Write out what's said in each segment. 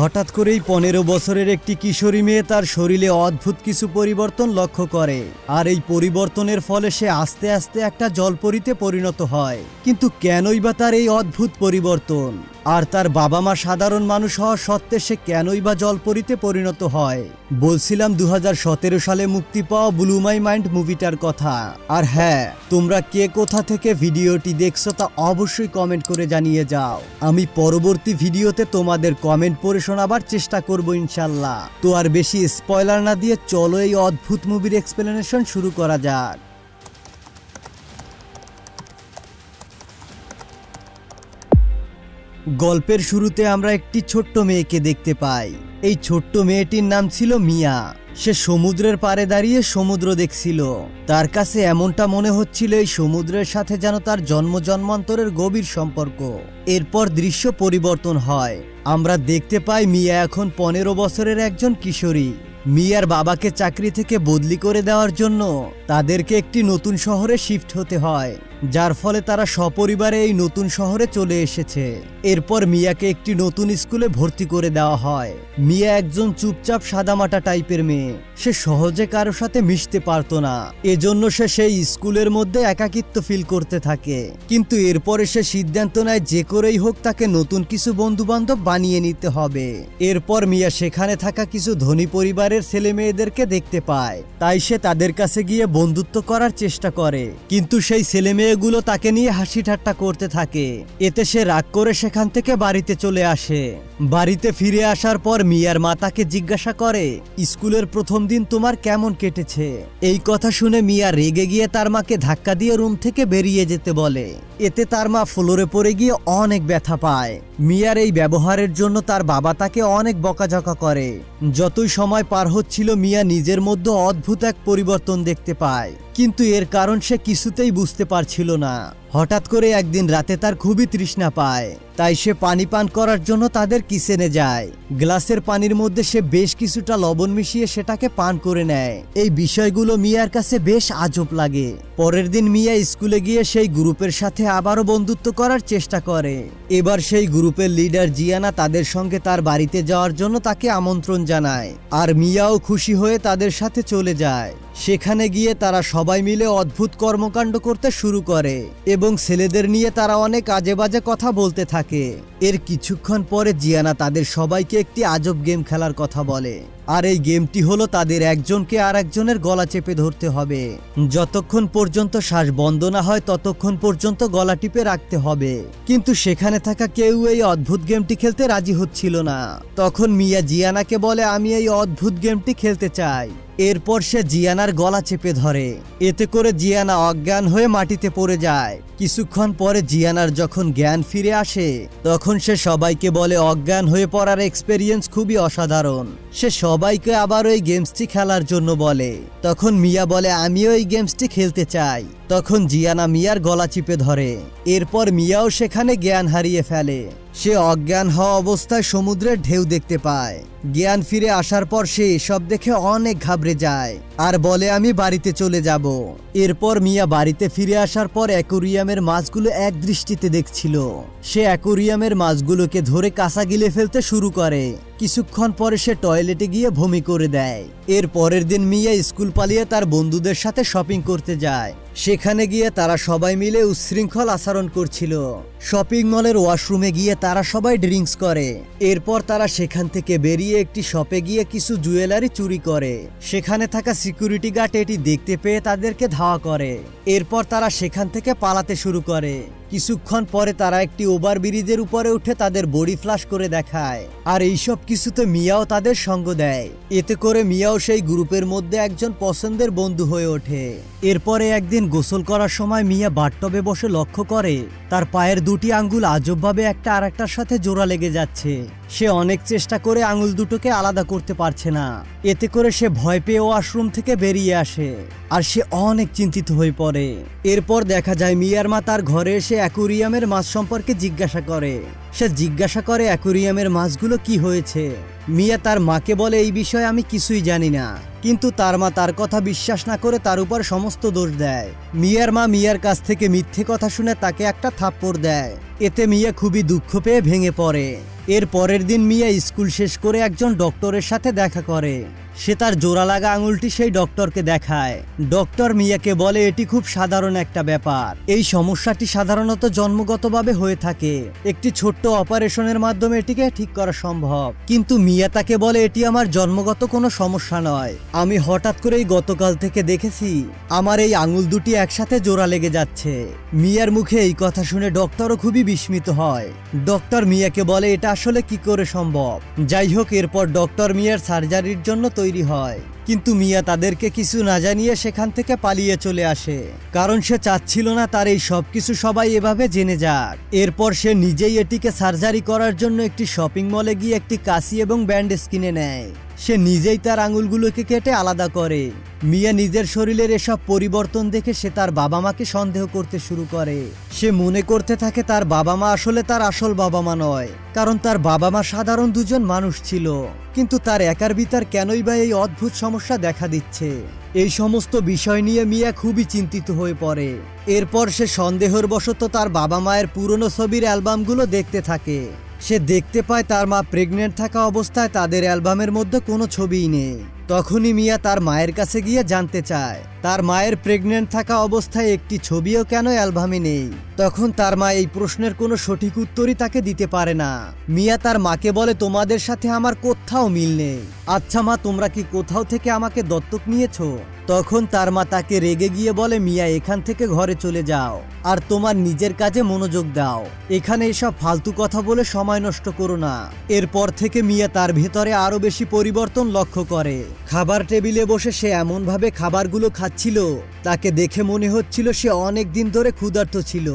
হঠাৎ করেই পনেরো বছরের একটি কিশোরী মেয়ে তার শরীরে অদ্ভুত কিছু পরিবর্তন লক্ষ্য করে। আর এই পরিবর্তনের ফলে সে আস্তে আস্তে একটা জলপরিতে পরিণত হয়। কিন্তু কেনই বা তার এই অদ্ভুত পরিবর্তন? আর তার বাবা মা সাধারণ মানুষ হওয়া সত্ত্বে সে কেনই বা জলপরিতে পরিণত হয়? বলছিলাম দু হাজার সতেরো সালে মুক্তি পাওয়া ব্লু মাই মাইন্ড মুভিটার কথা। আর হ্যাঁ তোমরা কে কোথা থেকে ভিডিওটি দেখছ তা অবশ্যই কমেন্ট করে জানিয়ে যাও। আমি পরবর্তী ভিডিওতে তোমাদের কমেন্ট পড়ে শোনাবার চেষ্টা করব ইনশাল্লাহ। তো আর বেশি স্পয়লার না দিয়ে চলো এই অদ্ভুত মুভির এক্সপ্লেনেশন শুরু করা যাক। গল্পের শুরুতে আমরা একটি ছোট্ট মেয়েকে দেখতে পাই। এই ছোট্ট মেয়েটির নাম ছিল মিয়া। সে সমুদ্রের পাড়ে দাঁড়িয়ে সমুদ্র দেখছিল। তার কাছে এমনটা মনে হচ্ছিল এই সমুদ্রের সাথে যেন তার জন্ম জন্মান্তরের গভীর সম্পর্ক। এরপর দৃশ্য পরিবর্তন হয়। আমরা দেখতে পাই মিয়া এখন পনেরো বছরের একজন কিশোরী। মিয়ার বাবাকে চাকরি থেকে বদলি করে দেওয়ার জন্য তাদেরকে একটি নতুন শহরে শিফট হতে হয়। যার ফলে তারা সপরিবারে এই নতুন শহরে চলে এসেছে। এরপর মিয়াকে একটি নতুন স্কুলে ভর্তি করে দেওয়া হয়। মিয়া একজন চুপচাপ সাদামাটা টাইপের মেয়ে। সে সহজে কারোর সাথে মিশতে পারতো না। এজন্য সে সেই স্কুলের মধ্যে একাকিত্ব ফিল করতে থাকে। কিন্তু এরপরে সে সিদ্ধান্ত নেয় যে করেই হোক তাকে নতুন কিছু বন্ধু বান্ধব বানিয়ে নিতে হবে। এরপর মিয়া সেখানে থাকা কিছু ধনী পরিবারের ছেলে মেয়েদেরকে দেখতে পায়। তাই সে তাদের কাছে গিয়ে বন্ধুত্ব করার চেষ্টা করে। কিন্তু সেই ছেলে মেয়েগুলো তাকে নিয়ে হাসি ঠাট্টা করতে থাকে। এতে সে রাগ করে সেখান থেকে বাড়িতে চলে আসে। বাড়িতে ফিরে আসার পর মিয়ার মা তাকে জিজ্ঞাসা করে, স্কুলের প্রথম দিন তোমার কেমন কেটেছে? এই কথা শুনে মিয়া রেগে গিয়ে তার মাকে ধাক্কা দিয়ে রুম থেকে বেরিয়ে যেতে বলে। এতে তার মা ফ্লোরে পড়ে গিয়ে অনেক ব্যথা পায়। মিয়ার এই ব্যবহারের জন্য তার বাবা তাকে অনেক বকাঝকা করে। যতই সময় পার হচ্ছিল, মিয়া নিজের মধ্যে অদ্ভুত এক পরিবর্তন দেখতে পায়। কিন্তু এর কারণ সে কিছুতেই বুঝতে পারছিল না। হঠাৎ করে একদিন রাতে তার খুবই তৃষ্ণা পায়। তাই সে পানি পান করার জন্য তাদের কিচেনে যায়। গ্লাসের পানির মধ্যে সে বেশ কিছুটা লবণ মিশিয়ে সেটাকে পান করে নেয়। এই বিষয়গুলো মিয়ার কাছে বেশ আজব লাগে। পরের দিন মিয়া স্কুলে গিয়ে সেই গ্রুপের সাথে আবারও বন্ধুত্ব করার চেষ্টা করে। এবার সেই গ্রুপের লিডার জিয়ানা তাদের সঙ্গে তার বাড়িতে যাওয়ার জন্য তাকে আমন্ত্রণ জানায়। আর মিয়াও খুশি হয়ে তাদের সাথে চলে যায়। সেখানে গিয়ে তারা সবাই মিলে অদ্ভুত কর্মকাণ্ড করতে শুরু করে। এবং ছেলেদের নিয়ে তারা অনেক আজে বাজে কথা বলতে থাকে। এর কিছুক্ষণ পরে জিয়ানা তাদের সবাইকে একটি আজব গেম খেলার কথা বলে। আর এই গেমটি হলো তাদের একজনকে আর একজনের গলা চেপে ধরতে হবে। যতক্ষণ পর্যন্ত শ্বাস বন্ধ না হয়, ততক্ষণ পর্যন্ত গলা টিপে রাখতে হবে। কিন্তু সেখানে থাকা কেউ এই অদ্ভুত গেমটি খেলতে রাজি হচ্ছিল না। তখন মিয়া জিয়ানাকে বলে, আমি এই অদ্ভুত গেমটি খেলতে চাই। এরপর সে জিয়ানার গলা চেপে ধরে। এতে করে জিয়ানা অজ্ঞান হয়ে মাটিতে পড়ে যায়। কিছুক্ষণ পরে জিয়ানার যখন জ্ঞান ফিরে আসে, তখন সে সবাইকে বলে অজ্ঞান হয়ে পড়ার এক্সপেরিয়েন্স খুবই অসাধারণ। সে সবাইকে আবার ওই গেমসটি খেলার জন্য বলে। তখন মিয়া বলে, আমিও এই গেমসটি খেলতে চাই। তখন জিয়ানা মিয়ার গলা চিপে ধরে। এরপর মিয়াও সেখানে জ্ঞান হারিয়ে ফেলে। সে অজ্ঞান হওয়া অবস্থায় সমুদ্রের ঢেউ দেখতে পায়। জ্ঞান ফিরে আসার পর সে সব দেখে অনেক ঘাবড়ে যায় আর বলে, আমি বাড়িতে চলে যাব। এরপর মিয়া বাড়িতে ফিরে আসার পর অ্যাকোরিয়ামের মাছগুলো এক দৃষ্টিতে দেখছিল। সে অ্যাকোরিয়ামের মাছগুলোকে ধরে কাঁচা গিলে ফেলতে শুরু করে। কিছুক্ষণ পরে সে টয়লেটে গিয়ে বমি করে দেয়। এর পরের দিন মিয়া স্কুল পালিয়ে তার বন্ধুদের সাথে শপিং করতে যায়। সেখানে গিয়ে তারা সবাই মিলে উচ্ছৃঙ্খল আচরণ করছিল। শপিং মলের ওয়াশরুমে গিয়ে তারা সবাই ড্রিঙ্কস করে। এরপর তারা সেখান থেকে বেরিয়ে একটি শপে গিয়ে কিছু জুয়েলারি চুরি করে। সেখানে থাকা সিকিউরিটি গার্ড এটি দেখতে পেয়ে তাদেরকে ধাওয়া করে। এরপর তারা সেখান থেকে পালাতে শুরু করে। কিছুক্ষণ পরে তারা একটি ওভার ব্রিজের উপরে উঠে তাদের বডি ফ্লাশ করে দেখায়। আর এইসব কিছুতে মিয়াও তাদের সঙ্গ দেয়। এতে করে মিয়াও সেই গ্রুপের মধ্যে একজন পছন্দের বন্ধু হয়ে ওঠে। এরপরে একদিন গোসল করার সময় মিয়া বাটটবে বসে লক্ষ্য করে, তার পায়ের দুটি আঙ্গুল আজবভাবে একটা আরেকটার সাথে জোড়া লেগে যাচ্ছে। সে অনেক চেষ্টা করে আঙুল দুটোকে আলাদা করতে পারছে না। এতে করে সে ভয় পেয়ে ওয়াশরুম থেকে বেরিয়ে আসে আর সে অনেক চিন্তিত হয়ে পড়ে। এরপর দেখা যায় মিয়ার মা তার ঘরে এসে অ্যাকুরিয়ামের মাছ সম্পর্কে জিজ্ঞাসা করে। সে জিজ্ঞাসা করে অ্যাকুরিয়ামের মাছগুলো কি হয়েছে? মিয়া তার মাকে বলে, এই বিষয়ে আমি কিছুই জানি না। কিন্তু তার মা তার কথা বিশ্বাস না করে তার উপর সমস্ত দোষ দেয়। মিয়ার মা মিয়ার কাছ থেকে মিথ্যে কথা শুনে তাকে একটা থাপ্পড় দেয়। এতে মিয়া খুবই দুঃখ পেয়ে ভেঙে পড়ে। এর পরের দিন মিয়া স্কুল শেষ করে একজন ডক্টরের সাথে দেখা করে। সে তার জোড়া লাগা আঙুলটি সেই ডক্টরকে দেখায়। ডক্টর মিয়াকে বলে, এটি খুব সাধারণ একটা ব্যাপার। এই সমস্যাটি সাধারণত জন্মগতভাবে হয়ে থাকে। একটি ছোট্ট অপারেশনের মাধ্যমে এটিকে ঠিক করা সম্ভব। কিন্তু মিয়া তাকে বলে, এটি আমার জন্মগত কোনো সমস্যা নয়। আমি হঠাৎ করেই গতকাল থেকে দেখেছি আমার এই আঙুল দুটি একসাথে জোড়া লেগে যাচ্ছে। মিয়ার মুখে এই কথা শুনে ডক্টরও খুবই বিস্মিত হয়। ডক্টর মিয়াকে বলে, এটা আসলে কি করে সম্ভব? যাই হোক, এরপর ডক্টর মিয়ার সার্জারির জন্য তৈরি হয়। কিন্তু মিয়া তাদেরকে কিছু না জানিয়ে সেখান থেকে পালিয়ে চলে আসে। কারণ সে চাচ্ছিল না তার এই সব কিছু সবাই এভাবে জেনে যাক। এরপর সে নিজেই এটিকে সার্জারি করার জন্য একটি শপিং মলে গিয়ে একটি কাশি এবং ব্যান্ডেজ কিনে নেয়। সে নিজেই তার আঙুলগুলোকে কেটে আলাদা করে। মিয়া নিজের শরীরের এসব পরিবর্তন দেখে সে তার বাবা মাকে সন্দেহ করতে শুরু করে। সে মনে করতে থাকে তার বাবা মা আসলে তার আসল বাবা মা নয়, কারণ তার বাবা মা সাধারণ দুজন মানুষ ছিল। কিন্তু তার একার বিতার কেনই বা এই অদ্ভুত সমস্যা দেখা দিচ্ছে? এই সমস্ত বিষয় নিয়ে মিয়া খুবই চিন্তিত হয়ে পড়ে। এরপর সে সন্দেহের বশত তার বাবা মায়ের পুরনো ছবির অ্যালবামগুলো দেখতে থাকে। সে দেখতে পায় তার মা প্রেগনেন্ট থাকা অবস্থায় তাদের অ্যালবামের মধ্যে কোনো ছবিই নেই। তখনই মিয়া তার মায়ের কাছে গিয়ে জানতে চায়, তার মায়ের প্রেগনেন্ট থাকা অবস্থায় একটি ছবিও কেন অ্যালবামে নেই? তখন তার মা এই প্রশ্নের কোনো সঠিক উত্তরই তাকে দিতে পারে না। মিয়া তার মাকে বলে, তোমাদের সাথে আমার কোথাও মিল নেই। আচ্ছা মা, তোমরা কি কোথাও থেকে আমাকে দত্তক নিয়েছ? তখন তার মা তাকে রেগে গিয়ে বলে, মিয়া, এখান থেকে ঘরে চলে যাও, আর তোমার নিজের কাজে মনোযোগ দাও। এখানে এসব ফালতু কথা বলে সময় নষ্ট করো না। এরপর থেকে মিয়া তার ভেতরে আরও বেশি পরিবর্তন লক্ষ্য করে। খাবার টেবিলে বসে সে এমনভাবে খাবারগুলো খাচ্ছিল, তাকে দেখে মনে হচ্ছিল সে অনেক দিন ধরে ক্ষুধার্ত ছিল।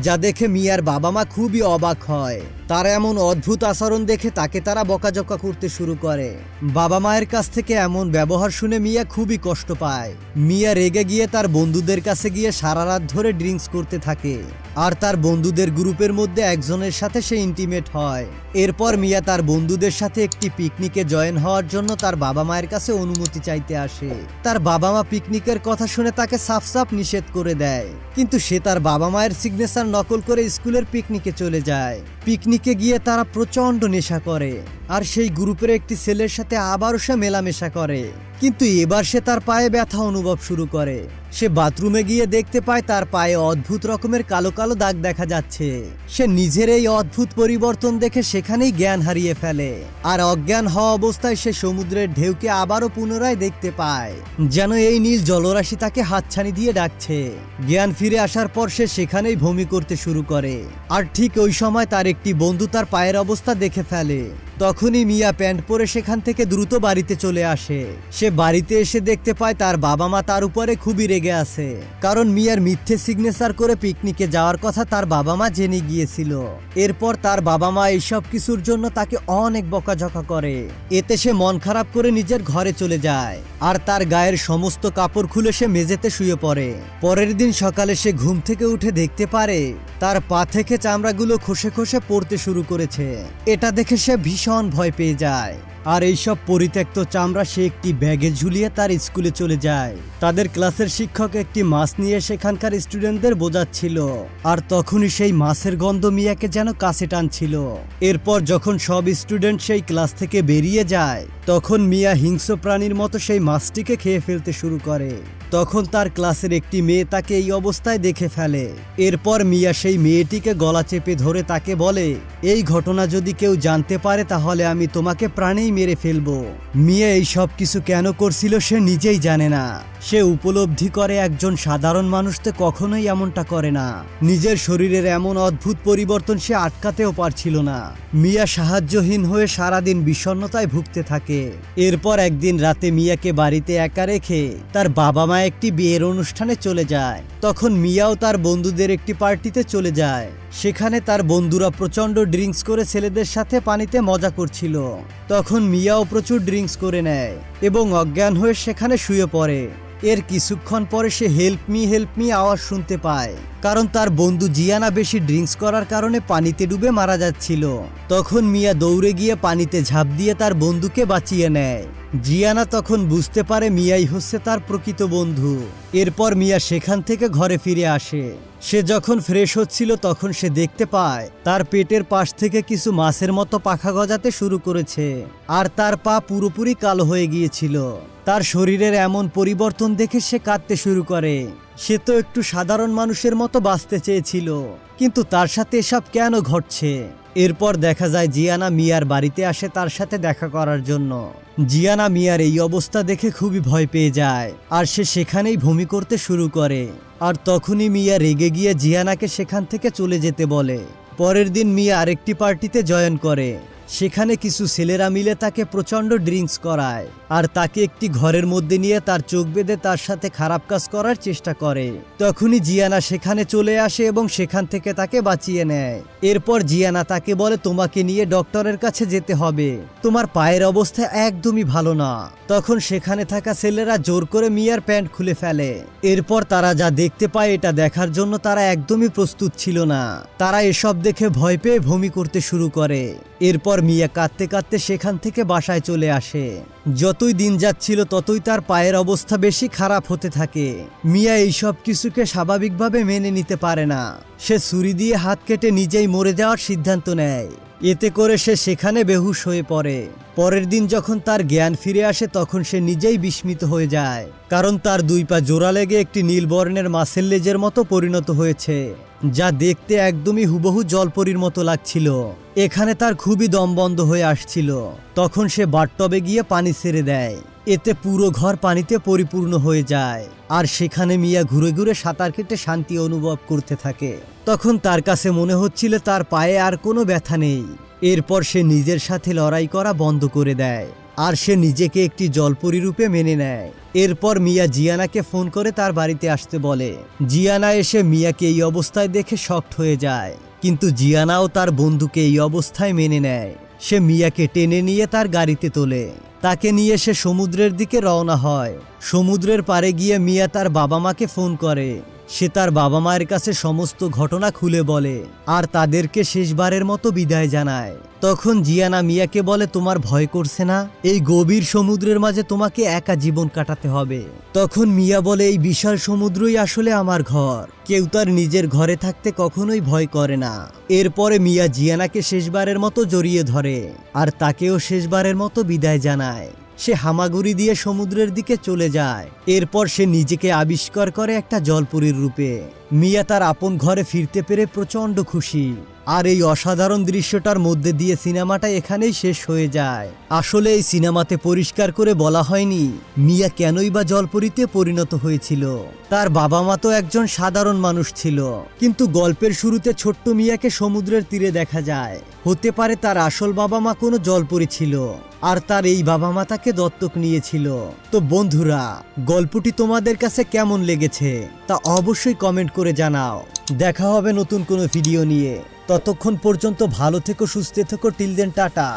যা দেখে মিয়ার বাবা মা খুবই অবাক হয়। তার এমন অদ্ভুত আচরণ দেখে তাকে তারা বকাঝকা করতে শুরু করে। বাবা মায়ের কাছ থেকে এমন ব্যবহার শুনে মিয়া খুবই কষ্ট পায়। মিয়া রেগে গিয়ে তার বন্ধুদের কাছে গিয়ে সারা রাত ধরে ড্রিঙ্কস করতে থাকে। আর তার বন্ধুদের গ্রুপের মধ্যে একজনের সাথে সে ইন্টিমেট হয়। এরপর মিয়া তার বন্ধুদের সাথে একটি পিকনিকে জয়েন হওয়ার জন্য তার বাবা মায়ের কাছে অনুমতি চাইতে আসে। তার বাবা মা পিকনিকের কথা শুনে তাকে সাফ সাফ নিষেধ করে দেয়। কিন্তু সে তার বাবা মায়ের সিগনেচার নকল করে স্কুলের পিকনিকে চলে যায়। পিকনিকে গিয়ে তারা প্রচণ্ড নেশা করে। আর সেই গ্রুপের একটি ছেলের সাথে আবারও সে মেলামেশা করে। কিন্তু এবার সে তার পায়ে ব্যথা অনুভব শুরু করে। সে বাথরুমে গিয়ে দেখতে পায় তার পায়ে অদ্ভুত রকমের কালো কালো দাগ দেখা যাচ্ছে। সে নিজের এই অদ্ভুত পরিবর্তন দেখে সেখানেই জ্ঞান হারিয়ে ফেলে। আর অজ্ঞান হওয়া অবস্থায় সে সমুদ্রের ঢেউকে আবারও পুনরায় দেখতে পায়। যেন এই নীল জলরাশি তাকে হাতছানি দিয়ে ডাকছে। জ্ঞান ফিরে আসার পর সে সেখানেই ভূমি করতে শুরু করে। আর ঠিক ওই সময় তার একটি বন্ধু তার পায়ের অবস্থা দেখে ফেলে। তখনই মিয়া প্যান্ট পরে সেখান থেকে দ্রুত বাড়িতে চলে আসে। সে বাড়িতে এসে দেখতে পায় তার বাবা মা তার উপরে খুবই রেগে আছে। কারণ মিয়ার মিথ্যে সিগনেচার করে পিকনিকে যাওয়ার কথা তার বাবা মা জেনে গিয়েছিল। এরপর তার বাবা মা এইসব কিছুর জন্য তাকে অনেক বকাঝকা করে। এতে সে মন খারাপ করে নিজের ঘরে চলে যায়। আর তার গায়ের সমস্ত কাপড় খুলে সে মেঝেতে শুয়ে পড়ে। পরের দিন সকালে সে ঘুম থেকে উঠে দেখতে পারে, তার পা থেকে চামড়াগুলো খসে খসে পড়তে শুরু করেছে। এটা দেখে সে ভীষণ ভয় পেয়ে যায়। আর এইসব পরিত্যক্ত চামড়া সে একটি ব্যাগে ঝুলিয়ে তার স্কুলে চলে যায়। তাদের ক্লাসের শিক্ষক একটি মাছ নিয়ে সেখানকার স্টুডেন্টদের বোঝাচ্ছিল। আর তখনই সেই মাছের গন্ধ মিয়াকে যেন কাছে টানছিল। এরপর যখন সব স্টুডেন্ট সেই ক্লাস থেকে বেরিয়ে যায় তখন মিয়া হিংস্র প্রাণীর মতো সেই মাছটিকে খেয়ে ফেলতে শুরু করে। তখন তার ক্লাসের একটি মেয়ে তাকে এই অবস্থায় দেখে ফেলে। এরপর মিয়া সেই মেয়েটিকে গলা চেপে ধরে তাকে বলে, এই ঘটনা যদি কেউ জানতে পারে তাহলে আমি তোমাকে প্রাণেই মেরে ফেলব। মিয়া এই সব কিছু কেন করছিল সে নিজেই জানে না। সে উপলব্ধি করে একজন সাধারণ মানুষ তো কখনোই এমনটা করে না। নিজের শরীরের এমন অদ্ভুত পরিবর্তন সে আটকাতেও পারছিল না। মিয়া সাহায্যহীন হয়ে সারাদিন বিষণ্ণতায় ভুগতে থাকে। এরপর একদিন রাতে মিয়াকে বাড়িতে একা রেখে তার বাবা মা একটি বিয়ের অনুষ্ঠানে চলে যায়। তখন মিয়াও তার বন্ধুদের একটি পার্টিতে চলে যায়। সেখানে তার বন্ধুরা প্রচণ্ড ড্রিঙ্কস করে ছেলেদের সাথে পানিতে মজা করছিল। তখন মিয়াও প্রচুর ড্রিঙ্কস করে নেয় এবং অজ্ঞান হয়ে সেখানে শুয়ে পড়ে। এর কিছুক্ষণ পরে সে হেল্প মি হেল্প মি আওয়াজ শুনতে পায়, কারণ তার বন্ধু জিয়ানা বেশি ড্রিঙ্কস করার কারণে পানিতে ডুবে মারা যাচ্ছিল। তখন মিয়া দৌড়ে গিয়ে পানিতে ঝাঁপ দিয়ে তার বন্ধুকে বাঁচিয়ে নেয়। জিয়ানা তখন বুঝতে পারে মিয়াই হচ্ছে তার প্রকৃত বন্ধু। এরপর মিয়া সেখান থেকে ঘরে ফিরে আসে। সে যখন ফ্রেশ হচ্ছিল তখন সে দেখতে পায়, তার পেটের পাশ থেকে কিছু মাছের মতো পাখা গজাতে শুরু করেছে, আর তার পা পুরোপুরি কালো হয়ে গিয়েছিল। তার শরীরের এমন পরিবর্তন দেখে সে কাঁদতে শুরু করে। সে তো একটু সাধারণ মানুষের মতো বাঁচতে চেয়েছিল, কিন্তু তার সাথে এসব কেন ঘটছে? এরপর দেখা যায় জিয়ানা মিয়ার বাড়িতে আসে তার সাথে দেখা করার জন্য। জিয়ানা মিয়ার এই অবস্থা দেখে খুবই ভয় পেয়ে যায়, আর সে সেখানেই ভূমি করতে শুরু করে। আর তখনই মিয়া রেগে গিয়ে জিয়ানাকে সেখান থেকে চলে যেতে বলে। পরের দিন মিয়া আরেকটি পার্টিতে জয়েন করে। সেখানে কিছু ছেলেরা মিলে তাকে প্রচণ্ড ড্রিঙ্কস করায় আর তাকে একটি ঘরের মধ্যে নিয়ে তার চোখ বেঁধে তার সাথে খারাপ কাজ করার চেষ্টা করে। তখনই জিয়ানা সেখানে চলে আসে এবং সেখান থেকে তাকে বাঁচিয়ে নেয়। এরপর জিয়ানা তাকে বলে, তোমাকে নিয়ে ডক্টরের কাছে যেতে হবে। তোমার পায়ের অবস্থা একদমই ভালো না। তখন সেখানে থাকা ছেলেরা জোর করে মিয়ার প্যান্ট খুলে ফেলে। এরপর তারা যা দেখতে পায়, এটা দেখার জন্য তারা একদমই প্রস্তুত ছিল না। তারা এসব দেখে ভয় পেয়ে ভূমি করতে শুরু করে। এরপর মিয়া কাঁদতে কাঁদতে সেখান থেকে বাসায় চলে আসে। যতই দিন যাচ্ছিল, ততই তার পায়ের অবস্থা বেশি খারাপ হতে থাকে। মিয়া এই সব কিছুকে স্বাভাবিকভাবে মেনে নিতে পারে না। সে ছুরি দিয়ে হাত কেটে নিজেই মরে যাওয়ার সিদ্ধান্ত নেয়। এতে করে সে সেখানে বেহুশ হয়ে পড়ে। পরের দিন যখন তার জ্ঞান ফিরে আসে, তখন সে নিজেই বিস্মিত হয়ে যায়। কারণ তার দুই পা জোড়া লেগে একটি নীলবর্ণের মাসেল লেজের মতো পরিণত হয়েছে, যা দেখতে একদমই হুবহু জলপরির মতো লাগছিল। এখানে তার খুবই দম বন্ধ হয়ে আসছিল। তখন সে বাথটবে গিয়ে পানি ছেড়ে দেয়। এতে পুরো ঘর পানিতে পরিপূর্ণ হয়ে যায়। আর সেখানে মিয়া ঘুরে ঘুরে সাঁতার কেটে শান্তি অনুভব করতে থাকে। তখন তার কাছে মনে হচ্ছিল তার পায়ে আর কোনো ব্যথা নেই। এরপর সে নিজের সাথে লড়াই করা বন্ধ করে দেয়। আর সে নিজেকে একটি জলপরি রূপে মেনে নেয়। এরপর মিয়া জিয়ানাকে ফোন করে তার বাড়িতে আসতে বলে। জিয়ানা এসে মিয়াকে এই অবস্থায় দেখে শক্ট হয়ে যায়। কিন্তু জিয়ানাও তার বন্ধুকে এই অবস্থায় মেনে নেয়। সে মিয়াকে টেনে নিয়ে তার গাড়িতে তোলে। তাকে নিয়ে সে সমুদ্রের দিকে রওনা হয়। সমুদ্রের পারে গিয়ে মিয়া তার বাবা মাকে ফোন করে। সে তার বাবা মায়ের কাছে সমস্ত ঘটনা খুলে বলে আর তাদেরকে শেষবারের মতো বিদায় জানায়। তখন জিয়ানা মিয়াকে বলে, তোমার ভয় করছে না? এই গভীর সমুদ্রের মাঝে তোমাকে একা জীবন কাটাতে হবে। তখন মিয়া বলে, এই বিশাল সমুদ্রই আসলে আমার ঘর। কেউ তার নিজের ঘরে থাকতে কখনোই ভয় করে না। এরপরে মিয়া জিয়ানাকে শেষবারের মতো জড়িয়ে ধরে আর তাকেও শেষবারের মতো বিদায় জানায়। সে হামাগুড়ি দিয়ে সমুদ্রের দিকে চলে যায়। এরপর সে নিজেকে আবিষ্কার করে একটা জলপুরীর রূপে। মিয়া তার আপন ঘরে ফিরতে পেরে প্রচণ্ড খুশি। আর এই অসাধারণ দৃশ্যটার মধ্যে দিয়ে সিনেমাটা এখানেই শেষ হয়ে যায়। আসলে এই সিনেমাতে পরিষ্কার করে বলা হয়নি মিয়া কেনই বা জলপরিতে পরিণত হয়েছিল। তার বাবা মা তো একজন সাধারণ মানুষ ছিল। কিন্তু গল্পের শুরুতে ছোট্ট মিয়াকে সমুদ্রের তীরে দেখা যায়। হতে পারে তার আসল বাবা মা কোনো জলপরি ছিল, আর তার এই বাবা মা তাকে দত্তক নিয়েছিল। তো বন্ধুরা, গল্পটি তোমাদের কাছে কেমন লেগেছে তা অবশ্যই কমেন্ট করে জানাও। দেখা হবে নতুন কোনো ভিডিও নিয়ে। ততক্ষণ পর্যন্ত ভালো থেকো সুস্থ থেকো টিল দেন টাটা।